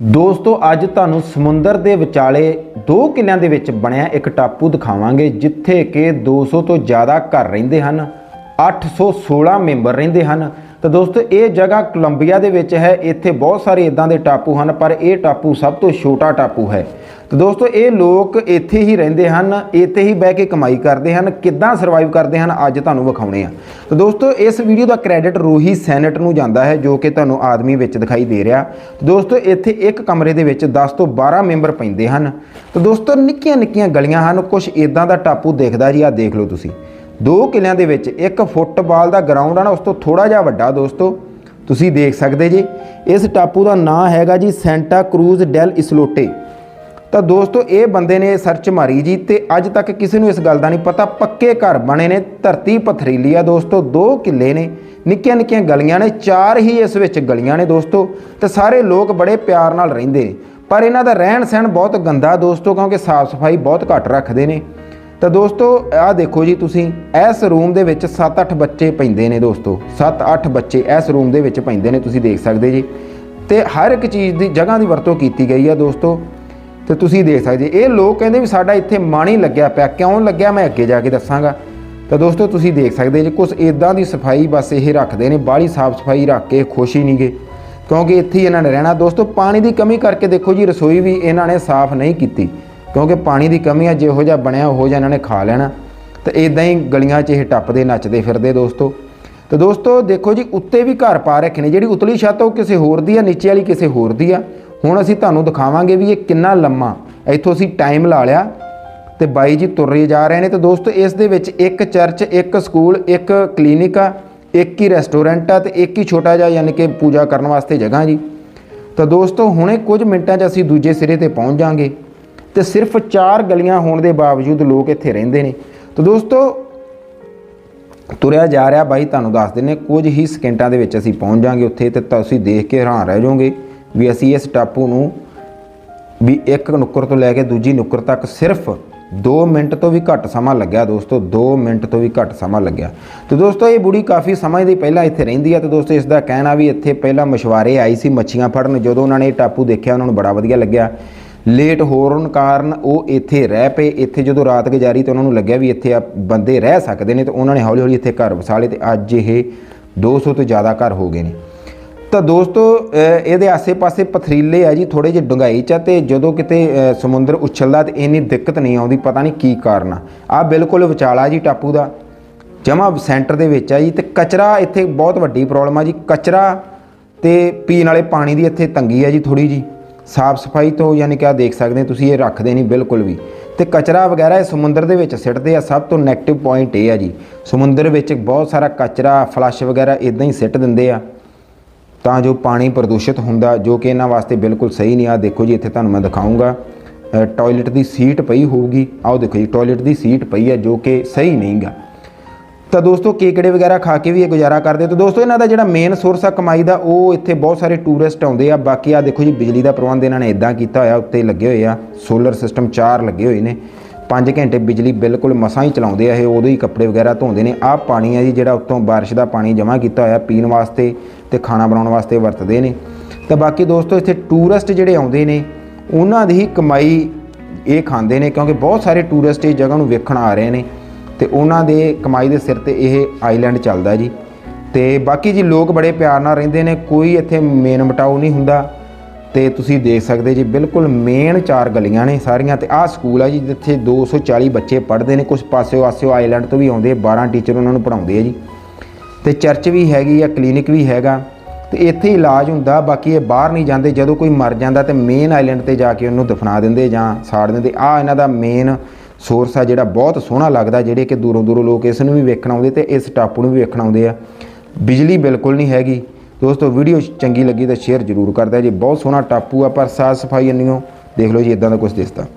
ਦੋਸਤੋ, ਅੱਜ ਤੁਹਾਨੂੰ ਸਮੁੰਦਰ ਦੇ ਵਿਚਾਲੇ ਦੋ ਕਿਲਿਆਂ ਦੇ ਵਿੱਚ ਬਣਿਆ ਇੱਕ ਟਾਪੂ ਦਿਖਾਵਾਂਗੇ, ਜਿੱਥੇ ਕਿ 200 ਤੋਂ ਜ਼ਿਆਦਾ ਘਰ ਰਹਿੰਦੇ ਹਨ 816 ਮੈਂਬਰ ਰਹਿੰਦੇ ਹਨ ਤਾਂ ਦੋਸਤੋ, ਇਹ ਜਗ੍ਹਾ ਕੋਲੰਬੀਆ ਦੇ ਵਿੱਚ ਹੈ। ਇੱਥੇ ਬਹੁਤ ਸਾਰੇ ਇਦਾਂ ਦੇ ਟਾਪੂ ਹਨ, ਪਰ ਇਹ ਟਾਪੂ ਸਭ ਤੋਂ ਛੋਟਾ ਟਾਪੂ ਹੈ। ਤਾਂ ਦੋਸਤੋ, ਇਹ ਲੋਕ ਇੱਥੇ ਹੀ ਰਹਿੰਦੇ ਹਨ, ਇੱਥੇ ਹੀ ਬਹਿ ਕੇ ਕਮਾਈ ਕਰਦੇ ਹਨ। ਕਿੱਦਾਂ ਸਰਵਾਈਵ ਕਰਦੇ ਹਨ, ਅੱਜ ਤੁਹਾਨੂੰ ਵਿਖਾਉਣੇ ਆ। ਤਾਂ ਦੋਸਤੋ, ਇਸ ਵੀਡੀਓ ਦਾ ਕ੍ਰੈਡਿਟ ਰੋਹੀ ਸੈਨੇਟ ਨੂੰ ਜਾਂਦਾ ਹੈ, ਜੋ ਕਿ ਤੁਹਾਨੂੰ ਆਦਮੀ ਵਿੱਚ ਦਿਖਾਈ ਦੇ ਰਿਹਾ। ਦੋਸਤੋ, ਇੱਥੇ ਇੱਕ ਕਮਰੇ ਦੇ ਵਿੱਚ 10 ਤੋਂ 12 ਮੈਂਬਰ ਪੈਂਦੇ ਹਨ। ਤਾਂ ਦੋਸਤੋ ਨਿੱਕੀਆਂ ਨਿੱਕੀਆਂ ਗਲੀਆਂ ਹਨ ਕੁਝ ਇਦਾਂ ਦਾ ਟਾਪੂ ਦੇਖਦਾ ਜੀ ਆ ਦੇਖ ਲਓ ਤੁਸੀਂ। ਦੋ ਕਿਲਿਆਂ ਦੇ ਵਿੱਚ ਇੱਕ ਫੁੱਟਬਾਲ ਦਾ ਗਰਾਊਂਡ ਆ ਨਾ, ਉਸ ਤੋਂ ਥੋੜਾ ਜਿਹਾ ਵੱਡਾ ਦੋਸਤੋ, ਤੁਸੀਂ ਦੇਖ ਸਕਦੇ ਜੀ, ਇਸ ਟਾਪੂ ਦਾ ਨਾਂ ਹੈਗਾ ਜੀ ਸੈਂਟਾ ਕਰੂਜ਼ ਡੈਲ ਇਸਲੋਟੇ। ਤਾਂ ਦੋਸਤੋ, ਇਹ ਬੰਦੇ ਨੇ ਸਰਚ ਮਾਰੀ ਜੀ ਤੇ ਅੱਜ ਤੱਕ ਕਿਸੇ ਨੂੰ ਇਸ ਗੱਲ ਦਾ ਨਹੀਂ ਪਤਾ, ਪੱਕੇ ਘਰ ਬਣੇ ਨੇ, ਧਰਤੀ ਪਥਰੀਲੀ ਆ ਦੋਸਤੋ, ਦੋ ਕਿੱਲੇ ਨੇ, ਨਿੱਕੀਆਂ ਨਿੱਕੀਆਂ ਗਲੀਆਂ ਨੇ, ਚਾਰ ਹੀ ਇਸ ਵਿੱਚ ਗਲੀਆਂ ਨੇ ਦੋਸਤੋ, ਤੇ ਸਾਰੇ ਲੋਕ ਬੜੇ ਪਿਆਰ ਨਾਲ ਰਹਿੰਦੇ ਨੇ। ਪਰ ਇਹਨਾਂ ਦਾ ਰਹਿਣ ਸਹਿਣ ਬਹੁਤ ਗੰਦਾ ਦੋਸਤੋ, ਕਿਉਂਕਿ ਸਾਫ਼ ਸਫ਼ਾਈ ਬਹੁਤ ਘੱਟ ਰੱਖਦੇ ਨੇ। ਤਾਂ ਦੋਸਤੋ, ਆਹ ਦੇਖੋ ਜੀ ਤੁਸੀਂ, ਇਸ ਰੂਮ ਦੇ ਵਿੱਚ 7-8 ਬੱਚੇ ਪੈਂਦੇ ਨੇ ਦੋਸਤੋ। 7-8 ਬੱਚੇ ਇਸ ਰੂਮ ਦੇ ਵਿੱਚ ਪੈਂਦੇ ਨੇ, ਤੁਸੀਂ ਦੇਖ ਸਕਦੇ ਜੀ। ਤੇ ਹਰ ਇੱਕ ਚੀਜ਼ ਦੀ, ਜਗ੍ਹਾ ਦੀ ਵਰਤੋਂ ਕੀਤੀ ਗਈ ਆ ਦੋਸਤੋ। ਤੇ ਤੁਸੀਂ ਦੇਖ ਸਕਦੇ, ਇਹ ਲੋਕ ਕਹਿੰਦੇ ਵੀ ਸਾਡਾ ਇੱਥੇ ਮਨ ਹੀ ਲੱਗਿਆ ਪਿਆ। ਕਿਉਂ ਲੱਗਿਆ, ਮੈਂ ਅੱਗੇ ਜਾ ਕੇ ਦੱਸਾਂਗਾ। ਤਾਂ ਦੋਸਤੋ, ਤੁਸੀਂ ਦੇਖ ਸਕਦੇ ਜੀ ਕੁਝ ਇਦਾਂ ਦੀ ਸਫ਼ਾਈ ਬਸ ਇਹ ਰੱਖਦੇ ਨੇ, ਬਾਹਲੀ ਸਾਫ਼ ਸਫ਼ਾਈ ਰੱਖ ਕੇ ਖੁਸ਼ ਹੀ ਨਹੀਂਗੇ। ਕਿਉਂਕਿ ਇੱਥੇ ਹੀ ਇਹਨਾਂ ਨੇ ਰਹਿਣਾ। ਦੋਸਤੋ, ਪਾਣੀ ਦੀ ਕਮੀ ਕਰਕੇ ਦੇਖੋ ਜੀ, ਰਸੋਈ ਵੀ ਇਹਨਾਂ ਨੇ ਸਾਫ਼ ਨਹੀਂ ਕੀਤੀ। ਕਿਉਂਕਿ ਪਾਣੀ ਦੀ ਕਮੀ ਆ, ਜਿਹੋ ਜਿਹਾ ਬਣਿਆ, ਉਹੋ ਜਿਹਾ ਇਹਨਾਂ ਨੇ ਖਾ ਲੈਣਾ। ਤੇ ਇਦਾਂ ਹੀ ਗਲੀਆਂ 'ਚ ਇਹ ਟੱਪਦੇ, ਨੱਚਦੇ ਫਿਰਦੇ ਦੋਸਤੋ। ਤੇ ਦੋਸਤੋ, ਦੇਖੋ ਜੀ, ਉੱਤੇ ਵੀ ਘਰ ਪਾ ਰੱਖੇ ਨੇ। ਜਿਹੜੀ ਉਤਲੀ ਛੱਤ ਉਹ ਕਿਸੇ ਹੋਰ ਦੀ ਆ, ਨੀਚੇ ਵਾਲੀ ਕਿਸੇ ਹੋਰ ਦੀ ਆ। ਹੁਣ ਅਸੀਂ ਤੁਹਾਨੂੰ ਦਿਖਾਵਾਂਗੇ ਵੀ ਇਹ ਕਿੰਨਾ ਲੰਮਾ। ਇੱਥੋਂ ਅਸੀਂ ਟਾਈਮ ਲਾ ਲਿਆ ਤੇ ਬਾਈ ਜੀ ਤੁਰੇ ਜਾ ਰਹੇ ਨੇ। ਤੇ ਦੋਸਤੋ, ਇਸ ਦੇ ਵਿੱਚ ਇੱਕ ਚਰਚ, ਇੱਕ ਸਕੂਲ, ਇੱਕ ਕਲੀਨਿਕ ਆ, ਇੱਕ ਹੀ ਰੈਸਟੋਰੈਂਟ ਆ ਤੇ ਇੱਕ ਹੀ ਛੋਟਾ ਜਿਹਾ ਯਾਨੀ ਕਿ ਪੂਜਾ ਕਰਨ ਵਾਸਤੇ ਜਗ੍ਹਾ ਜੀ। ਤਾਂ ਦੋਸਤੋ, ਹੁਣੇ ਕੁਝ ਮਿੰਟਾਂ 'ਚ ਅਸੀਂ ਦੂਜੇ ਸਿਰੇ ਤੇ ਪਹੁੰਚ ਜਾਾਂਗੇ ਤੇ ਸਿਰਫ 4 ਗਲੀਆਂ ਹੋਣ ਦੇ ਬਾਵਜੂਦ ਲੋਕ ਇੱਥੇ ਰਹਿੰਦੇ ਨੇ। ਤਾਂ ਦੋਸਤੋ, ਤੁਰਿਆ ਜਾ ਰਿਹਾ ਬਾਈ, ਤੁਹਾਨੂੰ ਦੱਸ ਦਿੰਨੇ ਕੁਝ ਹੀ ਸਕਿੰਟਾਂ ਦੇ ਵਿੱਚ ਅਸੀਂ ਪਹੁੰਚ ਜਾਾਂਗੇ ਉੱਥੇ ਤੇ ਤੁਸੀਂ ਦੇਖ ਕੇ ਹੈਰਾਨ ਰਹਿ ਜਾਓਗੇ ਵੀ ਅਸੀਂ ਇਸ ਟਾਪੂ ਨੂੰ ਵੀ ਇੱਕ ਨੁੱਕਰ ਤੋਂ ਲੈ ਕੇ ਦੂਜੀ ਨੁੱਕਰ ਤੱਕ ਸਿਰਫ 2 ਮਿੰਟ ਤੋਂ ਵੀ ਘੱਟ ਸਮਾਂ ਲੱਗਿਆ ਦੋਸਤੋ 2 ਮਿੰਟ ਤੋਂ ਵੀ ਘੱਟ ਸਮਾਂ ਲੱਗਿਆ। ਤੇ ਦੋਸਤੋ, ਇਹ ਬੁੜੀ ਕਾਫੀ ਸਮੇਂ ਦੀ ਪਹਿਲਾਂ ਇੱਥੇ ਰਹਿੰਦੀ ਆ ਤੇ ਦੋਸਤੋ ਇਸ ਦਾ ਕਹਿਣਾ ਵੀ ਇੱਥੇ ਪਹਿਲਾਂ ਮਸ਼ਵਾਰੇ ਆਈ ਸੀ ਮੱਛੀਆਂ ਫੜਨ, ਜਦੋਂ ਉਹਨਾਂ ਨੇ ਇਹ ਟਾਪੂ ਦੇਖਿਆ, ਉਹਨਾਂ ਨੂੰ ਬੜਾ ਵਧੀਆ ਲੱਗਿਆ। ਲੇਟ ਹੋਣ ਕਾਰਨ ਉਹ ਇੱਥੇ ਰਹਿ ਪਏ। ਇੱਥੇ ਜਦੋਂ ਰਾਤ ਗੁਜ਼ਾਰੀ ਤੇ ਉਹਨਾਂ ਨੂੰ ਲੱਗਿਆ ਵੀ ਇੱਥੇ ਆ ਬੰਦੇ ਰਹਿ ਸਕਦੇ ਨੇ, ਤੇ ਉਹਨਾਂ ਨੇ ਹੌਲੀ ਹੌਲੀ ਇੱਥੇ ਘਰ ਵਸਾ ਲਏ ਤੇ ਅੱਜ ਇਹ 200 ਤੋਂ ਜ਼ਿਆਦਾ ਘਰ ਹੋ ਗਏ ਨੇ। ਤਾਂ ਦੋਸਤੋ ਇਹਦੇ ਆਸੇ-ਪਾਸੇ ਪਥਰੀਲੇ ਆ ਜੀ ਥੋੜੇ ਜਿਹੇ ਡੁੰਗਾਈ ਚ ਆ ਤੇ ਜਦੋਂ ਕਿਤੇ ਸਮੁੰਦਰ ਉਛਲਦਾ ਤੇ ਇੰਨੀ ਦਿੱਕਤ ਨਹੀਂ ਆਉਂਦੀ, ਪਤਾ ਨਹੀਂ ਕੀ ਕਾਰਨ ਆ। ਆ ਬਿਲਕੁਲ ਵਿਚਾਲਾ ਜੀ ਟਾਪੂ ਦਾ, ਜਮਾ ਸੈਂਟਰ ਦੇ ਵਿੱਚ ਆ ਜੀ, ਤੇ ਕਚਰਾ ਇੱਥੇ ਬਹੁਤ ਵੱਡੀ ਪ੍ਰੋਬਲਮ ਆ ਜੀ। ਕਚਰਾ ਤੇ ਪੀਣ ਵਾਲੇ ਪਾਣੀ ਦੀ ਇੱਥੇ ਤੰਗੀ ਆ ਜੀ ਥੋੜੀ ਜੀ ਸਾਫ਼ ਸਫ਼ਾਈ ਤੋਂ ਯਾਨੀ ਕਿ ਆ ਦੇਖ ਸਕਦੇ ਤੁਸੀਂ ਇਹ ਰੱਖਦੇ ਨਹੀਂ ਬਿਲਕੁਲ ਵੀ। ਤੇ ਕਚਰਾ ਵਗੈਰਾ ਇਹ ਸਮੁੰਦਰ ਦੇ ਵਿੱਚ ਸਿੱਟਦੇ ਆ, ਸਭ ਤੋਂ 네ਗੇਟਿਵ ਪੁਆਇੰਟ ਇਹ ਆ ਜੀ। ਸਮੁੰਦਰ ਵਿੱਚ ਬਹੁਤ ਸਾਰਾ ਕਚਰਾ ਫਲੱਸ਼ ਵਗੈਰਾ ਇਦਾਂ ਹੀ ਸਿੱਟ ਦਿੰਦੇ ਆ। ਤਾਂ ਜੋ ਪਾਣੀ ਪ੍ਰਦੂਸ਼ਿਤ ਹੁੰਦਾ, ਜੋ ਕਿ ਇਹਨਾਂ ਵਾਸਤੇ ਬਿਲਕੁਲ ਸਹੀ ਨਹੀਂ ਆ। ਦੇਖੋ ਜੀ, ਇੱਥੇ ਤੁਹਾਨੂੰ ਮੈਂ ਦਿਖਾਉਂਗਾ ਟਾਇਲਟ ਦੀ ਸੀਟ ਪਈ ਹੋਊਗੀ। ਆਓ ਦੇਖੋ ਜੀ ਟਾਇਲਟ ਦੀ ਸੀਟ ਪਈ ਆ, ਜੋ ਕਿ ਸਹੀ ਨਹੀਂਗਾ। ਤਾਂ ਦੋਸਤੋ ਕੇਕੜੇ ਵਗੈਰਾ ਖਾ ਕੇ ਵੀ ਇਹ ਗੁਜ਼ਾਰਾ ਕਰਦੇ ਤਾਂ ਦੋਸਤੋ ਇਹਨਾਂ ਦਾ ਜਿਹੜਾ ਮੇਨ ਸੋਰਸ ਆ ਕਮਾਈ ਦਾ, ਉਹ ਇੱਥੇ ਬਹੁਤ ਸਾਰੇ ਟੂਰਿਸਟ ਆਉਂਦੇ ਆ। ਬਾਕੀ ਆ ਦੇਖੋ ਜੀ, ਬਿਜਲੀ ਦਾ ਪ੍ਰਬੰਧ ਇਹਨਾਂ ਨੇ ਇਦਾਂ ਕੀਤਾ ਹੋਇਆ, ਉੱਤੇ ਲੱਗੇ ਹੋਏ ਆ। ਸੋਲਰ ਸਿਸਟਮ ਚਾਰ ਲੱਗੇ ਹੋਏ ਨੇ। 5 ਘੰਟੇ ਬਿਜਲੀ ਬਿਲਕੁਲ ਮਸਾਂ ਹੀ ਚਲਾਉਂਦੇ ਆ ਇਹ, ਉਦੋਂ ਹੀ ਕੱਪੜੇ ਵਗੈਰਾ ਧੋਂਦੇ ਨੇ। ਆਹ ਪਾਣੀ ਆ ਜੀ, ਜਿਹੜਾ ਉੱਤੋਂ ਬਾਰਿਸ਼ ਦਾ ਪਾਣੀ ਜਮ੍ਹਾਂ ਕੀਤਾ ਹੋਇਆ ਪੀਣ ਵਾਸਤੇ ਤੇ ਖਾਣਾ ਬਣਾਉਣ ਵਾਸਤੇ ਵਰਤਦੇ ਨੇ। ਤਾਂ ਬਾਕੀ ਦੋਸਤੋ ਇੱਥੇ ਟੂਰਿਸਟ ਜਿਹੜੇ ਆਉਂਦੇ ਨੇ, ਉਹਨਾਂ ਦੀ ਹੀ ਕਮਾਈ ਇਹ ਖਾਂਦੇ ਨੇ, ਕਿਉਂਕਿ ਬਹੁਤ ਸਾਰੇ ਟੂਰਿਸਟ ਇਸ ਜਗ੍ਹਾ ਨੂੰ ਵੇਖਣ ਆ ਰਹੇ ਨੇ। ਤੇ ਉਹਨਾਂ ਦੇ ਕਮਾਈ ਦੇ ਸਿਰ ਤੇ ਇਹ ਆਈਲੈਂਡ ਚੱਲਦਾ ਜੀ। ਤੇ ਬਾਕੀ ਜੀ ਲੋਕ ਬੜੇ ਪਿਆਰ ਨਾਲ ਰਹਿੰਦੇ ਨੇ, ਕੋਈ ਇੱਥੇ ਮੇਨ ਮਟਾਓ ਨਹੀਂ ਹੁੰਦਾ। ਤੇ ਤੁਸੀਂ ਦੇਖ ਸਕਦੇ ਜੀ, ਬਿਲਕੁਲ ਮੇਨ ਚਾਰ ਗਲੀਆਂ ਨੇ ਸਾਰੀਆਂ ਤੇ ਆਹ ਸਕੂਲ ਆ ਜੀ, ਜਿੱਥੇ 240 ਬੱਚੇ ਪੜ੍ਹਦੇ ਨੇ। ਕੁਝ ਪਾਸਿਓ ਆਸਿਓ ਆਈਲੈਂਡ ਤੋਂ ਵੀ ਆਉਂਦੇ 12 ਟੀਚਰ ਉਹਨਾਂ ਨੂੰ ਪੜ੍ਹਾਉਂਦੇ ਆ ਜੀ। ਤੇ ਚਰਚ ਵੀ ਹੈਗੀ ਆ, ਕਲੀਨਿਕ ਵੀ ਹੈਗਾ। ਤੇ ਇੱਥੇ ਇਲਾਜ ਹੁੰਦਾ, ਬਾਕੀ ਇਹ ਬਾਹਰ ਨਹੀਂ ਜਾਂਦੇ। ਜਦੋਂ ਕੋਈ ਮਰ ਜਾਂਦਾ ਤੇ ਮੇਨ ਆਈਲੈਂਡ ਤੇ ਜਾ ਕੇ ਉਹਨੂੰ ਦਫਨਾ ਦਿੰਦੇ ਜਾਂ ਸਾੜ ਦਿੰਦੇ। ਆ ਇਹਨਾਂ ਦਾ ਮੇਨ ਸੋਰਸ ਆ ਜਿਹੜਾ ਬਹੁਤ ਸੋਹਣਾ ਲੱਗਦਾ, ਜਿਹੜੇ ਕਿ ਦੂਰੋਂ ਦੂਰੋਂ ਲੋਕ ਇਸ ਨੂੰ ਵੀ ਵੇਖਣ ਆਉਂਦੇ ਤੇ ਇਸ ਟਾਪੂ ਨੂੰ ਵੀ ਵੇਖਣ ਆਉਂਦੇ ਆ। ਬਿਜਲੀ ਬਿਲਕੁਲ ਨਹੀਂ ਹੈਗੀ। ਦੋਸਤੋ, ਵੀਡੀਓ ਚੰਗੀ ਲੱਗੀ ਤਾਂ ਸ਼ੇਅਰ ਜ਼ਰੂਰ ਕਰਦਾ ਜੀ। ਬਹੁਤ ਸੋਹਣਾ ਟਾਪੂ ਆ, ਪਰ ਸਾਫ਼ ਸਫ਼ਾਈ ਇੰਨੀਓ। ਦੇਖ ਲਓ ਜੀ ਇਦਾਂ ਦਾ ਕੁਝ ਦਿਸਦਾ।